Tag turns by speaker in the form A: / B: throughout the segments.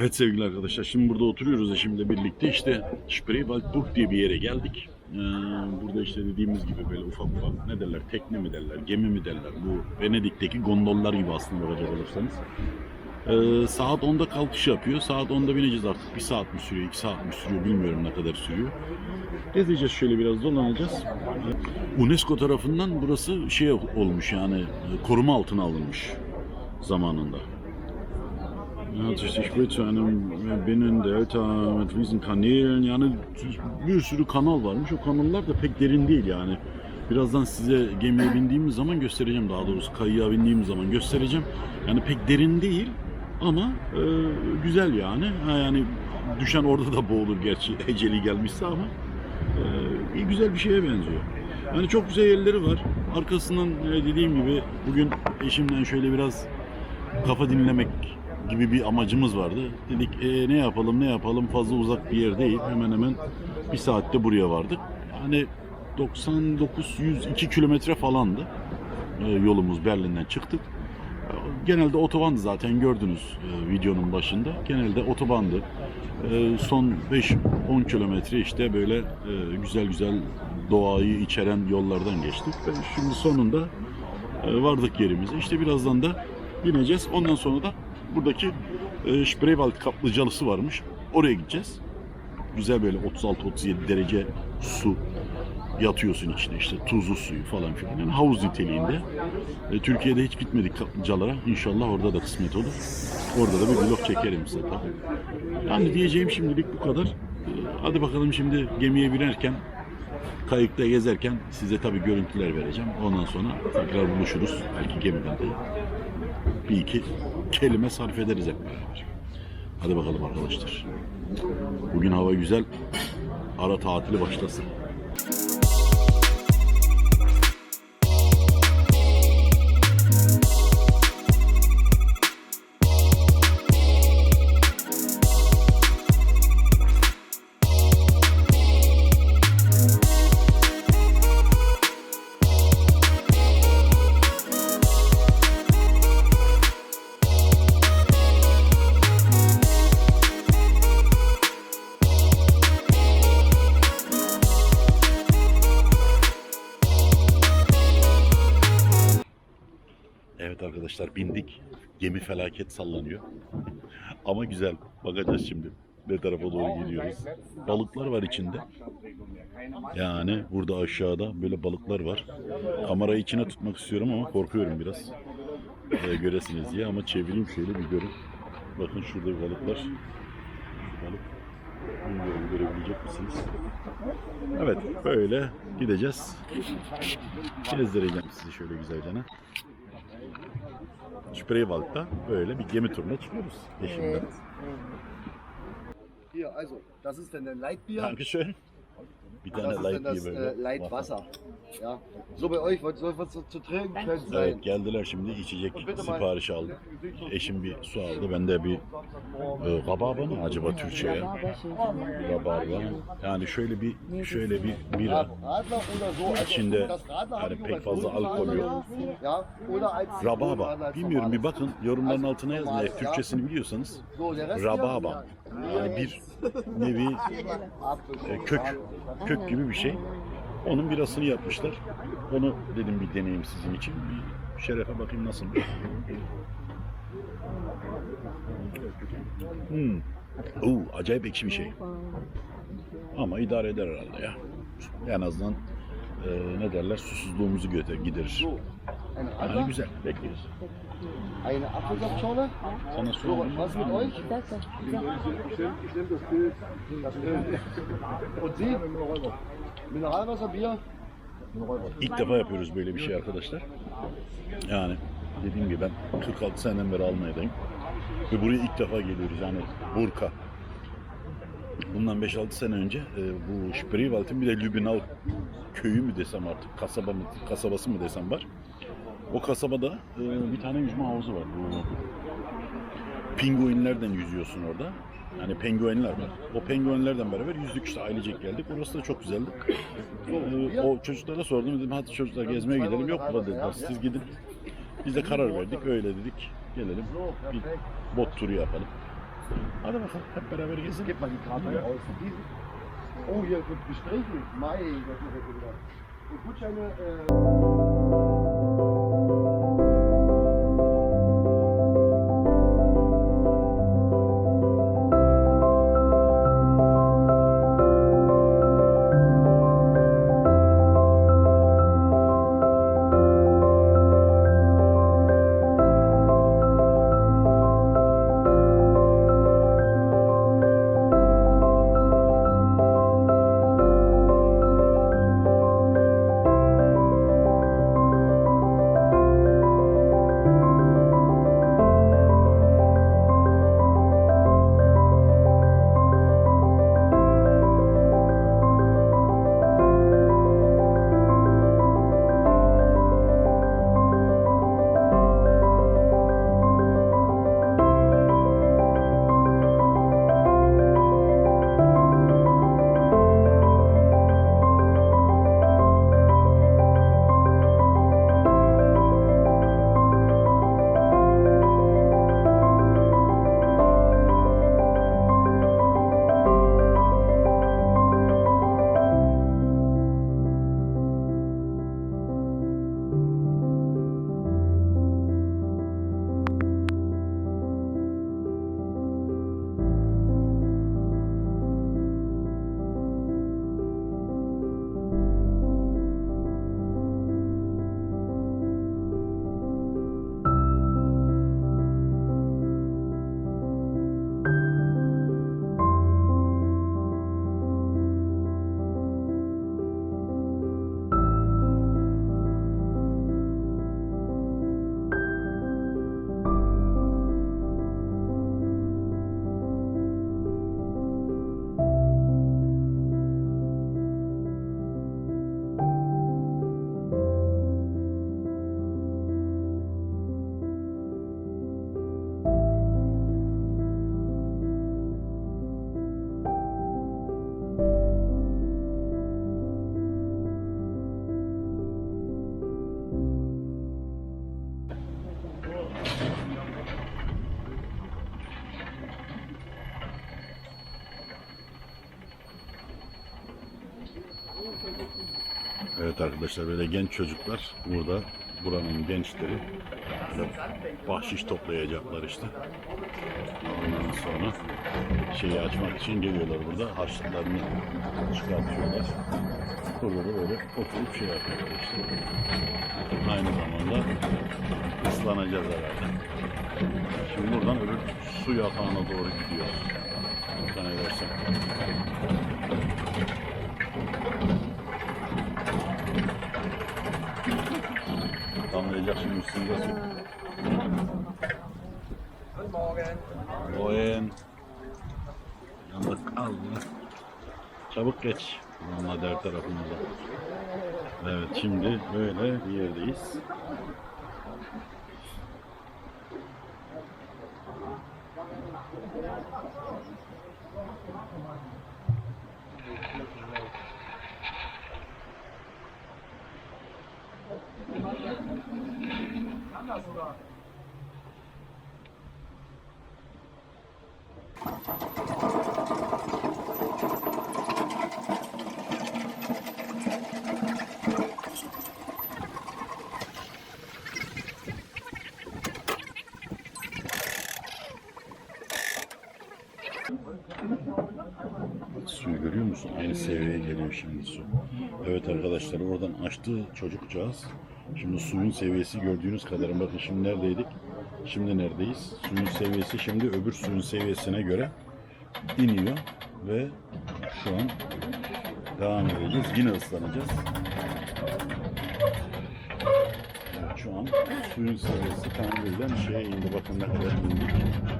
A: Evet sevgili arkadaşlar şimdi burada oturuyoruz eşimle birlikte işte Spreewaldburg diye bir yere geldik. Ee, burada işte dediğimiz gibi böyle ufak ufak ne derler tekne mi derler gemi mi derler bu Venedik'teki gondollar gibi aslında bakacak olursanız. Ee, saat 10'da kalkış yapıyor. Saat 10'da bineceğiz artık. Bir saat mi sürüyor, iki saat mi sürüyor bilmiyorum ne kadar sürüyor. Gezeceğiz şöyle biraz dolanacağız. UNESCO tarafından burası şey olmuş yani koruma altına alınmış zamanında. Ja, dus ich will zu einem Binnendelta mit riesen Kanälen. Yani bir sürü kanal varmış. O kanallar da pek derin değil yani. Birazdan size gemiye bindiğimiz zaman göstereceğim daha doğrusu kayığa bindiğimiz zaman göstereceğim. Yani pek derin değil ama e, güzel yani. Ha, yani düşen orada da boğulur gerçi eceli gelmişse ama e, güzel bir şeye benziyor. Yani çok güzel yerleri var. Arkasından e, dediğim gibi bugün eşimle şöyle biraz kafa dinlemek gibi bir amacımız vardı. Dedik "E, ne yapalım ne yapalım fazla uzak bir yer değil. Hemen hemen bir saatte buraya vardık. Hani 99-102 kilometre falandı e, yolumuz Berlin'den çıktık. E, Genelde otobandı zaten gördünüz e, videonun başında. Genelde otobandı. Son 5-10 kilometre işte böyle güzel güzel doğayı içeren yollardan geçtik. Ve şimdi sonunda vardık yerimize. İşte birazdan da bineceğiz. Ondan sonra da buradaki e, Spreewald kaplıcalısı varmış. Oraya gideceğiz. Güzel böyle 36-37 derece su yatıyorsun içine işte tuzlu suyu falan filan. Yani havuz niteliğinde. E, Türkiye'de hiç gitmedik kaplıcalara. İnşallah orada da kısmet olur. Orada da bir vlog çekerim size tabii. Yani diyeceğim şimdilik bu kadar. E, hadi bakalım şimdi gemiye binerken kayıkta gezerken size tabii görüntüler vereceğim. Ondan sonra tekrar buluşuruz. Belki gemiden de bir iki kelime sarf ederiz hep beraber. Hadi bakalım arkadaşlar. Bugün hava güzel. Ara tatili başlasın. Bindik. Gemi felaket sallanıyor. Ama güzel. Bakacağız şimdi. Ne tarafa doğru gidiyoruz. Balıklar var içinde. Yani burada aşağıda böyle balıklar var. Kamerayı içine tutmak istiyorum ama korkuyorum biraz. Ee, göresiniz diye ama çevireyim şöyle bir görün. Bakın şurada balıklar. Balık. Bilmiyorum görebilecek misiniz? Evet böyle gideceğiz. Gezdireceğim sizi şöyle güzelce. Spreewald'da böyle bir gemi turuna çıkıyoruz eşimle.
B: Hier, also, das ist dann ein Leitbier.
A: Dankeschön. Bir
B: Das
A: tane
B: ist
A: light
B: dann das äh. Leitwasser. Ja. So bei euch, was soll was zu, trinken können sein?
A: Evet geldiler şimdi içecek siparişi aldık. Eşim bir su aldı. Ben de bir e, rabarba mı acaba Türkçe'ye? Rabarba. Yani şöyle bir şöyle bir bira. İçinde
B: das
A: yani pek fazla alkol yok.
B: Als
A: Rababa. Bilmiyorum bir bakın yorumların altına yazın eğer. Türkçesini biliyorsanız. Rababa. Yani bir nevi e, kök kök gibi bir şey. Onun birasını yapmışlar. Onu dedim bir deneyim sizin için. Bir şerefe bakayım nasıl. Hmm. Oo, acayip ekşi bir şey. Ama idare eder herhalde ya. En azından e, ne derler susuzluğumuzu giderir. Yani güzel. Bekliyoruz.
B: Eine Apfelsaftschorle. So, was mit euch? Und Sie? Mineralwasser, Bier?
A: İlk defa yapıyoruz böyle bir şey arkadaşlar. Yani dediğim gibi ben 46 seneden beri Almanya'dayım. Ve buraya ilk defa geliyoruz yani Burka. Bundan 5-6 sene önce e, bu Spreewald'in bir de Lübnau köyü mü desem artık kasaba mı, kasabası mı desem var. O kasabada e, bir tane yüzme havuzu var. Bu pinguinlerden yüzüyorsun orada. Yani penguenler var. O penguenlerden beraber yüzdük işte ailecek geldik. Orası da çok güzeldi. Ee, o çocuklara sordum dedim hadi çocuklar gezmeye gidelim. Yok baba dediler siz gidin. Biz de karar verdik öyle dedik. Gelelim bir bot turu yapalım. Hadi bakalım hep beraber gezelim.
B: Gib mal die Karte
A: Ja.
B: aus. Diese. Oh, hier wird gestrichen. Mai, das ich wieder. Und Gutscheine, äh,
A: Arkadaşlar böyle genç çocuklar burada buranın gençleri bahşiş toplayacaklar işte. Ondan sonra şeyi açmak için geliyorlar burada harçlıklarını çıkartıyorlar. Burada da böyle oturup şey yapıyorlar işte. Aynı zamanda ıslanacağız herhalde. Şimdi buradan öbür su yatağına doğru gidiyoruz. Zannedersem. Damlayacak şimdi üstünde su. Morgen. Yandık kaldı. Çabuk geç. Onunla der tarafımıza. Evet şimdi böyle bir yerdeyiz. 가수가. Geliyor şimdi su. Evet arkadaşlar oradan açtı çocukcağız. Şimdi suyun seviyesi gördüğünüz kadarın bakın şimdi neredeydik? Şimdi neredeyiz? Suyun seviyesi şimdi öbür suyun seviyesine göre iniyor ve şu an devam edeceğiz. Yine ıslanacağız. Evet, şu an suyun seviyesi tamamıyla şeye indi. Bakın ne kadar indik.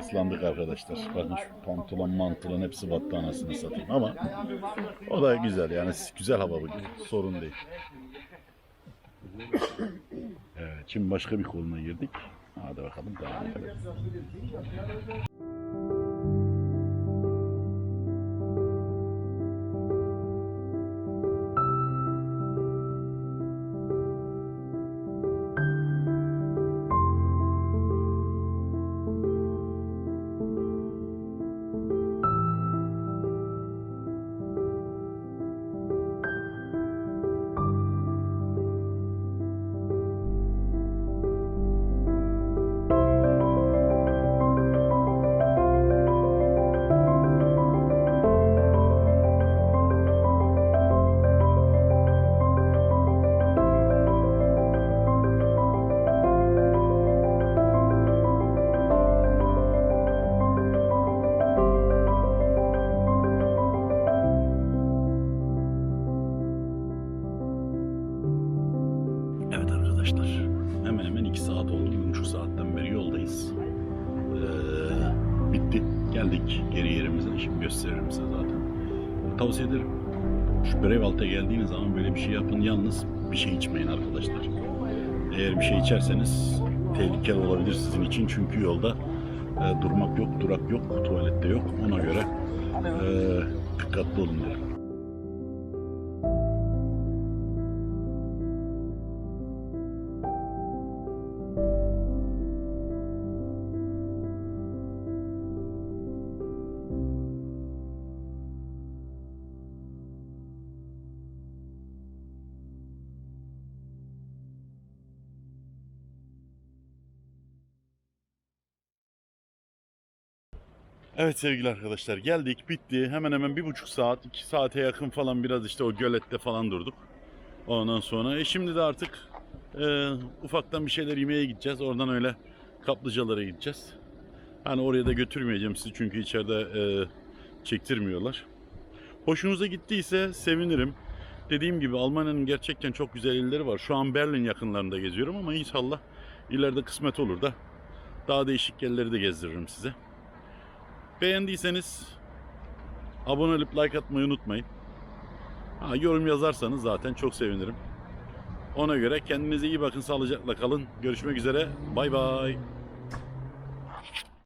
A: Islandık arkadaşlar. Bakın şu pantolon mantolon hepsi battı anasını satayım ama o da güzel yani güzel hava bugün sorun değil. Evet şimdi başka bir koluna girdik. Hadi bakalım devam edelim. Arkadaşlar. Hemen hemen iki saat oldu. Bir buçuk saatten beri yoldayız. Ee, bitti. Geldik geri yerimize. Şimdi gösteririm size zaten. Tavsiye ederim. Şu Brevalt'a geldiğiniz zaman böyle bir şey yapın. Yalnız bir şey içmeyin arkadaşlar. Eğer bir şey içerseniz tehlikeli olabilir sizin için. Çünkü yolda e, durmak yok, durak yok, tuvalette yok. Ona göre e, dikkatli olun derim. Evet sevgili arkadaşlar geldik bitti hemen hemen bir buçuk saat iki saate yakın falan biraz işte o gölette falan durduk. Ondan sonra e şimdi de artık e, ufaktan bir şeyler yemeye gideceğiz oradan öyle kaplıcalara gideceğiz. Hani oraya da götürmeyeceğim sizi çünkü içeride e, çektirmiyorlar. Hoşunuza gittiyse sevinirim. Dediğim gibi Almanya'nın gerçekten çok güzel illeri var. Şu an Berlin yakınlarında geziyorum ama inşallah ileride kısmet olur da daha değişik yerleri de gezdiririm size. Beğendiyseniz abone olup like atmayı unutmayın. Ha, yorum yazarsanız zaten çok sevinirim. Ona göre kendinize iyi bakın, sağlıcakla kalın. Görüşmek üzere. Bay bay.